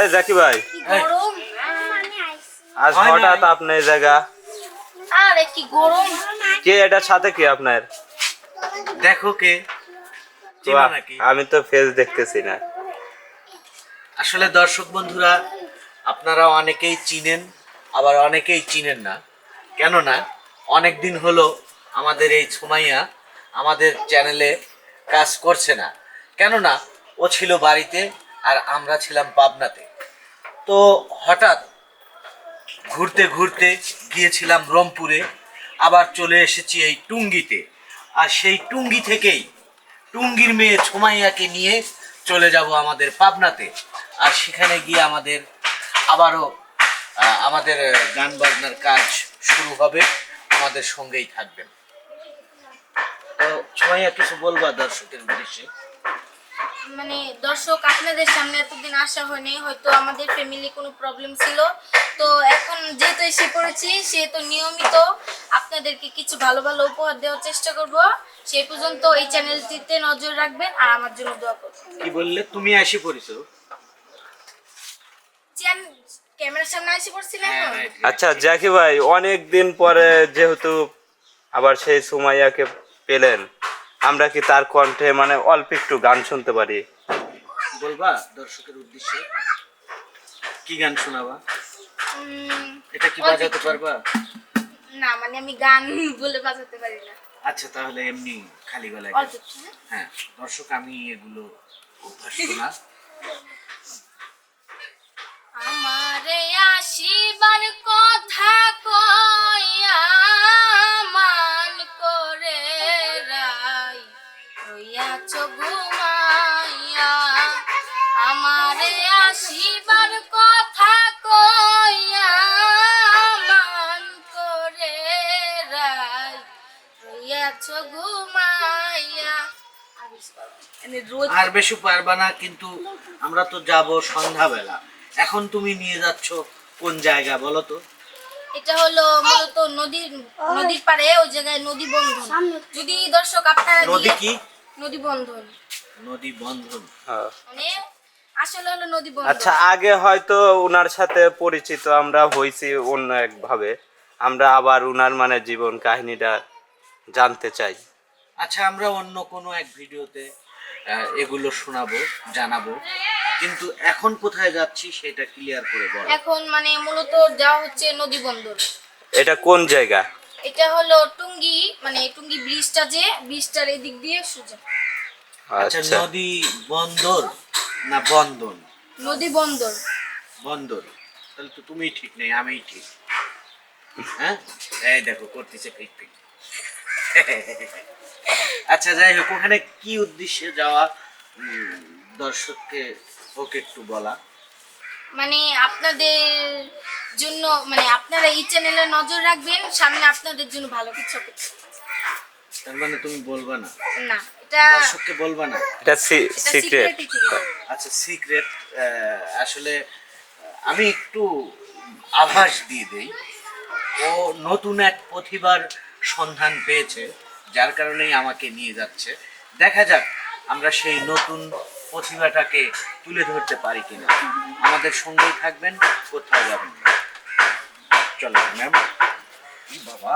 এই জাকি ভাই। আজ হঠাৎ নাই। আপনি এই জায়গা। আরে কি গরম। কে এটার সাথে কি আপনার? দেখো কে। আমি তো ফেস দেখতেছি না। আসলে দর্শক বন্ধুরা আপনারা অনেকেই চিনেন, আবার অনেকেই চিনেন না। কেননা অনেক দিন হলো আমাদের এই সুমাইয়া আমাদের চ্যানেলে কাজ করছে না। কেননা, ও ছিল বাড়িতে আর আমরা ছিলাম পাবনাতে। তো হঠাৎ ঘুরতে ঘুরতে গিয়েছিলাম রংপুরে, আবার চলে এসেছি এই টুঙ্গিতে। আর সেই টুঙ্গি থেকেই টুঙ্গির মেয়ে ছুমাইয়াকে নিয়ে চলে যাব আমাদের পাবনাতে। আর সেখানে গিয়ে আমাদের আবারও আহ, আমাদের গান বাজনার কাজ শুরু হবে। আমাদের সঙ্গেই থাকবেন। তো ছুমাইয়া কিছু বলবা দর্শকের উদ্দেশ্যে? মানে দর্শক আপনাদের সামনে এতদিন আসা হয়নি হয়তো আমাদের ফ্যামিলি কোনো প্রবলেম ছিল। তো এখন যেহেতু এসে পড়েছি সেহেতু নিয়মিত আপনাদেরকে কিছু ভালো ভালো উপহার দেওয়ার চেষ্টা করব। সেই পর্যন্ত এই চ্যানেলটিতে নজর রাখবেন আর আমার জন্য দোয়া করবেন। কি বললে? তুমি এসে পড়েছো। চ্যান ক্যামেরার সামনে এসে পড়ছি না হ্যাঁ. আচ্ছা জাকি ভাই অনেক দিন পরে যেহেতু আবার সেই সুমাইয়াকে পেলেন আমরা কি তার কণ্ঠে মানে অল্প একটু গান শুনতে পারি? বলবা দর্শকের উদ্দেশ্যে? কি গান শোনাবা? এটা কি বাজাতে পারবা? না মানে আমি গান বলে বাজাতে পারি না। আচ্ছা তাহলে এমনি খালি গলায় হ্যাঁ? হ্যাঁ দর্শক আমি এগুলো অভ্যস্ত না কথা কইয়া মান করে ঘুমাইয়া আমারে কথা কইয়া মান করে ঘুমাইয়া আর বেশি পারবা না, কিন্তু আমরা তো যাব সন্ধ্যাবেলা। এখন তুমি নিয়ে যাচ্ছ কোন জায়গা বলো তো? এটা হলো মূলত নদীর নদীর পাড়ে ওই জায়গায় নদী বন্ধন। যদি দর্শক আপনারা নদী কি? নদী বন্ধন। নদী বন্ধন। হ্যাঁ। মানে আসলে হলো নদী বন্ধন। আচ্ছা আগে হয়তো ওনার সাথে পরিচিত আমরা হয়েছি অন্য একভাবে। আমরা আবার ওনার মানে জীবন কাহিনীটা জানতে চাই। আচ্ছা আমরা অন্য কোনো এক ভিডিওতে এগুলো শোনাবো জানাব। কিন্তু এখন কোথায় যাচ্ছি সেটা ক্লিয়ার করে বলো। এখন মানে মূলত যাওয়া হচ্ছে নদী বন্দর এটা কোন জায়গা? এটা হলো টুঙ্গি মানে টুঙ্গি ব্রিজটা যে ব্রিজটার এদিক দিয়ে সোজা। আচ্ছা আচ্ছা। নদী বন্দর না বন্দন নদী বন্দর। বন্দর তাহলে তো তুমি ঠিক নেই আমিই ঠিক। হ্যাঁ? এই দেখো করতেছে ঠিক ঠিক আচ্ছা যাই হোক ওখানে কি উদ্দেশ্যে যাওয়া উম, দর্শককে ওকে একটু বলা। মানে আপনাদের জন্য মানে আপনারা এই চ্যানেলে নজর রাখবেন সামনে আপনাদের জন্য ভালো কিছু হবে। তার মানে তুমি বলবা না? না এটা দর্শককে বলবা না? এটা এটা সিক্রেট। আচ্ছা সিক্রেট আসলে আমি একটু আভাস দিয়ে দেই। ও নতুন এক প্রতিভার সন্ধান পেয়েছে যার কারণেই আমাকে নিয়ে যাচ্ছে। দেখা যাক আমরা সেই নতুন প্রতিভাটাকে তুলে ধরতে পারি কিনা? আমাদের সঙ্গেই থাকবেন কোথাও যাবেন চলো ম্যাম। বাবা।